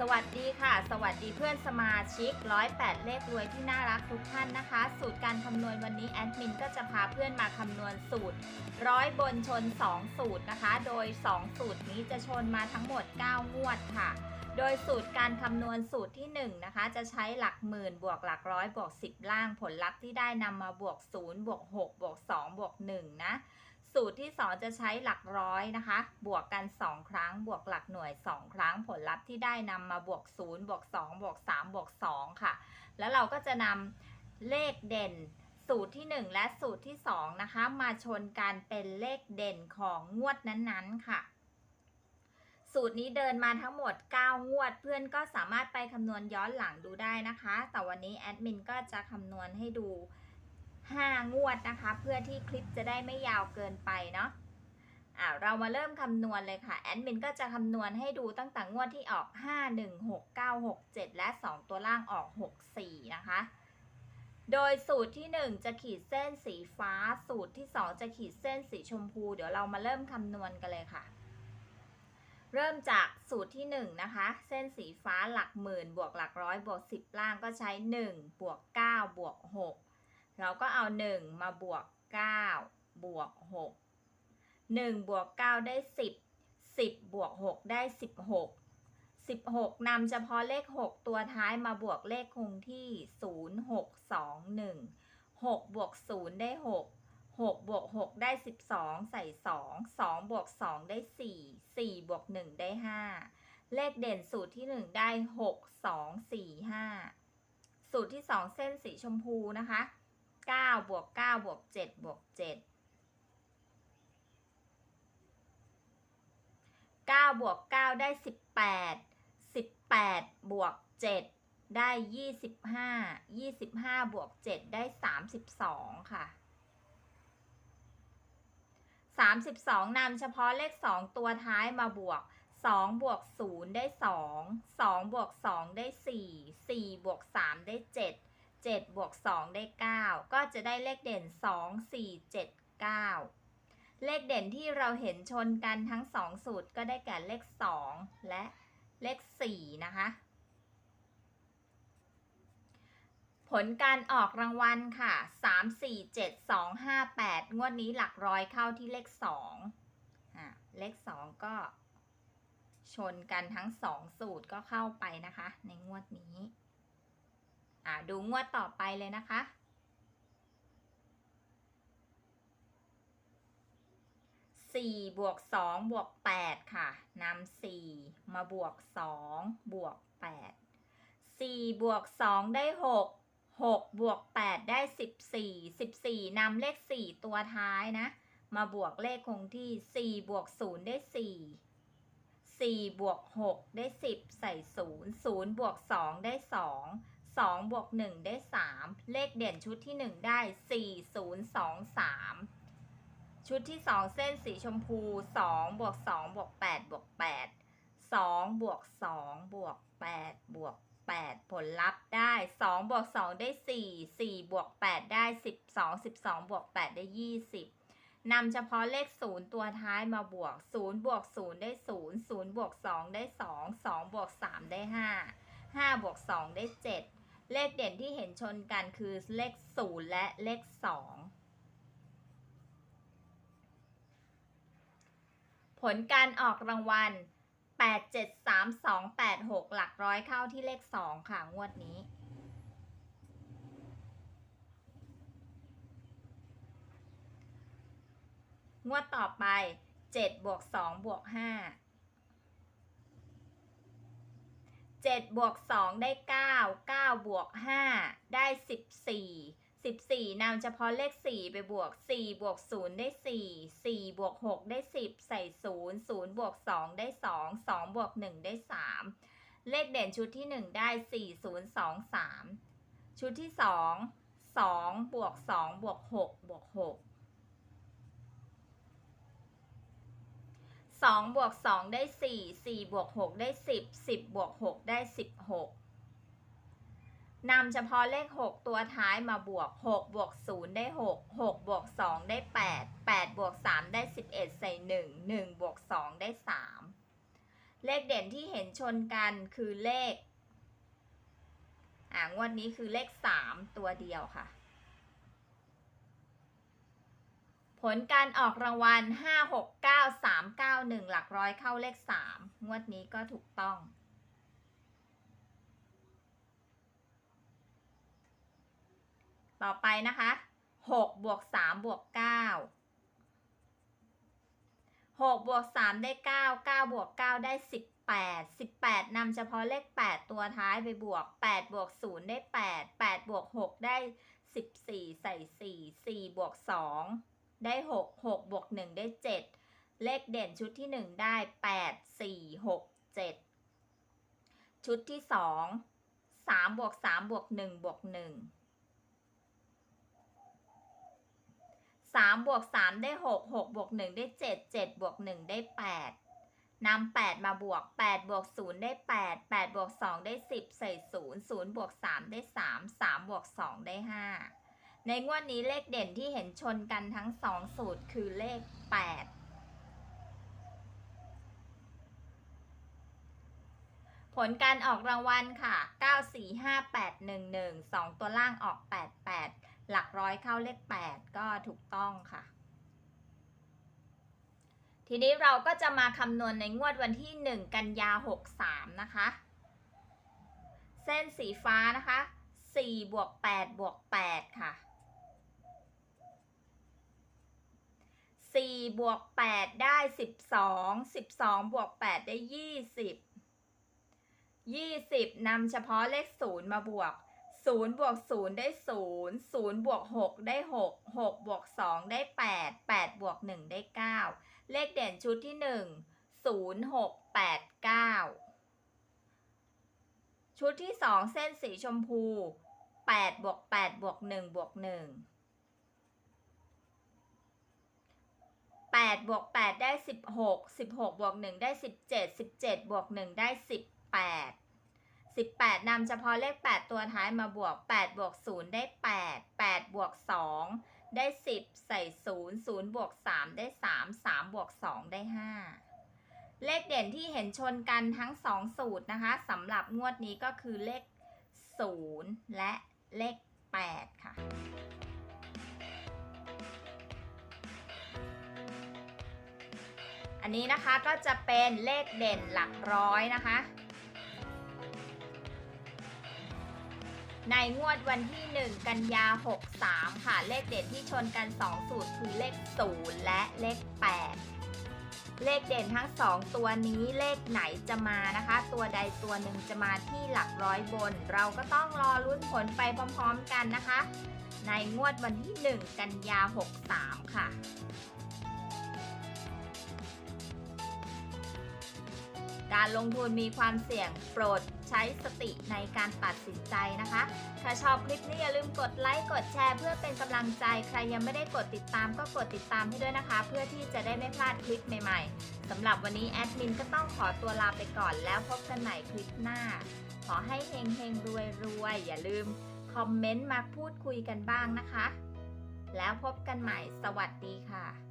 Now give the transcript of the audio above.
สวัสดีค่ะ สวัสดีเพื่อนสมาชิก 108 เลขรวยที่น่ารักทุกท่านนะคะ สูตรการคำนวณวันนี้แอดมินก็จะพาเพื่อนมาคำนวณสูตรร้อยบนชน 2 สูตรนะคะ โดย 2 สูตรนี้จะชนมาทั้งหมด 9 งวดค่ะ โดยสูตรการคำนวณสูตรที่ 1 นะคะ จะใช้หลักหมื่นบวกหลักร้อยบวก 10 ล่างผลลัพธ์ที่ได้นำมาบวก 0 บวก 6 บวก 2 บวก 1 นะ สูตรที่ 2 จะใช้หลักร้อยนะคะ บวกกัน 2 ครั้ง บวกหลักหน่วย 2 ครั้ง ผลลัพธ์ที่ได้นำมาบวก 0 บวก 2 บวก 3 บวก 2 ค่ะ แล้วเราก็จะนำเลขเด่นสูตรที่ 1 และสูตรที่ 2 นะคะ มาชนกันเป็นเลขเด่นของงวดนั้นๆค่ะ สูตรนี้เดินมาทั้งหมด 9 งวด เพื่อนก็สามารถไปคำนวณย้อนหลังดูได้นะคะ แต่วันนี้แอดมินก็จะคำนวณให้ดู 5 งวดนะคะ เพื่อที่คลิปจะได้ไม่ยาวเกินไปเนาะอ่าเรามาเริ่มคำนวณเลยค่ะแอดมินก็จะคำนวณให้ดูตั้งแต่งวดที่ออก 5 1 6 9 6 7 และ 2 ตัวล่างออก 6 4 นะคะ โดยสูตรที่ 1 จะขีดเส้นสีฟ้า สูตรที่ 2 จะขีดเส้นสีชมพู เดี๋ยวเรามาเริ่มคำนวณกันเลยค่ะ เริ่มจากสูตรที่ 1 นะคะ เส้นสีฟ้าหลักหมื่นบวกหลักร้อยบวก10 ล่างก็ใช้ 1 บวก 9 บวก 6 เราก็เอา 1 มาบวก 9 บวก 6 1 บวก 9 ได้ 10 10 บวก 6 ได้ 16 16นำเฉพาะเลข 6 ตัวท้ายมาบวกเลขคงที่ 0 6 2 1 6 บวก 0 ได้ 6 6 บวก 6 ได้ 12 ใส่ 2 2 บวก 2 ได้ 4 4 บวก 1 ได้ 5 เลขเด่นสูตรที่ 1 ได้ 6 2 4 5 สูตรที่ 2 เส้นสีชมพูนะคะ 9บวก9บวก7บวก7 9บวก9ได้18 18บวก7ได้25 25บวก7ได้32ค่ะ32นำเฉพาะเลข2ตัวท้ายมาบวก2บวก0ได้2 2บวก2ได้4 4บวก3ได้7 7 บวก 2 ได้ 9 ก็จะได้เลขเด่น 2 4 7 9 เลขเด่นที่เราเห็นชนกันทั้ง 2 สูตรก็ได้แก่เลข 2 และเลข 4 นะคะ ผลการออกรางวัลค่ะ 3 4 7 2 5 8 งวดนี้หลักร้อยเข้าที่เลข2อะเลข 2 ก็ชนกันทั้ง 2 สูตรก็เข้าไปนะคะ ในงวดนี้ ดูงวดต่อไปเลยนะคะสี่บวกสองบวกแปดค่ะนำสี่มาบวกสองบวกแปดสี่บวกสองได้หกหกบวกแปดได้สิบสี่สิบสี่นำเลขสี่ตัวท้ายนะ มาบวกเลขคงที่สี่บวกศูนย์ได้สี่สี่บวกหกได้สิบใส่ศูนย์ศูนย์บวกสองได้ส องสองบวกหนึ่งได้สามเลขเด่นชุดที่หนึ่งได้สี่ศูนย์สองสามชุดที่ 2 เส้นสีชมพู2บวก2บวก8บวก8 2บวก2บวก8บวก8 ผลลัพธ์ได้2บวก2ได้ 4 4บวก8ได้ 12 12บวก8ได้ 20นำเฉพาะเลข 0 ตัวท้ายมาบวก 0 บวก 0 ได้ 0 0 บวก 2 ได้ 2 2 บวก 3 ได้ 5 5 บวก 2 ได้ 7 เลขเด่นที่เห็นชนกันคือเลข0และเลข2ผลการออกรางวัล 8 7 3 2 8 6 หลักร้อยเข้าที่เลข 2 ค่ะ งวดนี้ งวดต่อไป 7 บวก 2 บวก 5 7บวก2ได้ 9 9 บวก 5 ได้ 14 14นำเฉพาะเลข 4 ไปบวก 4 บวก 0 ได้ 4 4 บวก 6 ได้ 10 ใส่ 0 0 บวก 2 ได้ 2 2 บวก 1 ได้ 3 เลขเด่นชุดที่ 1 ได้ 4 0 2 3 ชุดที่ 2 2 บวก 2 บวก 6 บวก 6 2บวก2ได้ 4 4บวก6ได้ 10 10บวก6ได้ 16นำเฉพาะเลข 6 ตัวท้ายมาบวก 6 บวก 0 ได้ 6 6 บวก 2 ได้ 8 8 บวก 3 ได้ 11 ใส่ 1 1 บวก 2 ได้ 3 เลขเด่นที่เห็นชนกันคือเลข อ่างวดนี้คือเลขสามตัวเดียวค่ะ ผลการออกรางวัลห้าหกเก้าสามเก้าหนึ่งหลักร้อยเข้าเลขสามงวดนี้ก็ถูกต้อง ต่อไปนะคะหกบวกสามบวกเก้าหกบวกสามได้เก้าเก้าบวกเก้าได้สิบแปดสิบแปดนำเฉพาะเลขแปดตัวท้ายไปบวกแปดบวกศูนย์ได้แปดแปดบวกหกได้สิบสี่ใส่สี่สี่บวกสอง ได้หกหกบวกหนึ่งได้เจ็ดเลขเด่นชุดที่หนึ่งได้แปดสี่หกเจ็ดชุดที่สองสามบวกสามบวกหนึ่งบวกหนึ่งสามบวกสามได้หกหกบวกหนึ่งได้เจ็ดเจ็ดบวกหนึ่งได้แปดนำแปดมาบวกแปดบวกศูนย์ได้แปดแปดบวกสองได้สิบใส่ศูนย์ศูนย์บวกสามได้สามสามบวกสองได้ห้า ในงวดนี้เลขเด่นที่เห็นชนกันทั้งสองสูตรคือเลขแปดผลการออกรางวัลค่ะ 9 4 5 8 1 1 2 ตัวล่างออก 8 8 หลักร้อยเข้าเลข 8 ก็ถูกต้องค่ะ ทีนี้เราก็จะมาคำนวณในงวดวันที่ 1 กันยา 63 นะคะ เส้นสีฟ้านะคะ4บวก8บวก8ค่ะ 4บวก8ได้ 12 12 บวก 8 ได้ 20 20นำเฉพาะเลข 0 มาบวก 0 บวก 0 ได้ 0 0 บวก 6 ได้ 6 6 บวก 2 ได้ 8 8 บวก 1 ได้ 9 เลขเด่นชุดที่ 1 0 6 8 9 ชุดที่ 2 เส้นสีชมพู 8 บวก 8 บวก 1 บวก 1 8บวก8ได้ 16 16บวก1ได้ 17 17บวก1ได้ 18 18นำเฉพาะเลข 8 ตัวท้ายมาบวก 8 บวก 0 ได้ 8 8 บวก 2 ได้ 10 ใส่ 0 0 บวก 3 ได้ 3 3 บวก 2 ได้ 5 เลขเด่นที่เห็นชนกันทั้ง 2 สูตรนะคะสำหรับงวดนี้ก็คือเลข 0 และเลข 8 ค่ะ อันนี้นะคะก็จะเป็นเลขเด่นหลักร้อยนะคะ ในงวดวันที่ 1 กันยา 63 ค่ะ เลขเด่นที่ชนกัน 2 สูตรคือเลข 0 และเลข 8 เลขเด่นทั้ง 2 ตัวนี้เลขไหนจะมานะคะ ตัวใดตัวหนึ่งจะมาที่หลักร้อยบน เราก็ต้องรอลุ้นผลไปพร้อมๆกันนะคะ ในงวดวันที่ 1 กันยา 63 ค่ะ การลงทุนมีความเสี่ยงโปรดใช้สติในการตัดสินใจนะคะ ถ้าชอบคลิปนี้อย่าลืมกดไลค์ กดแชร์เพื่อเป็นกำลังใจ ใครยังไม่ได้กดติดตามก็กดติดตามให้ด้วยนะคะ เพื่อที่จะได้ไม่พลาดคลิปใหม่ๆสำหรับวันนี้แอดมินก็ต้องขอตัวลาไปก่อนแล้วพบกันใหม่คลิปหน้า ขอให้เฮงเฮงรวยรวยอย่าลืมคอมเมนต์มาพูดคุยกันบ้างนะคะ แล้วพบกันใหม่สวัสดีค่ะ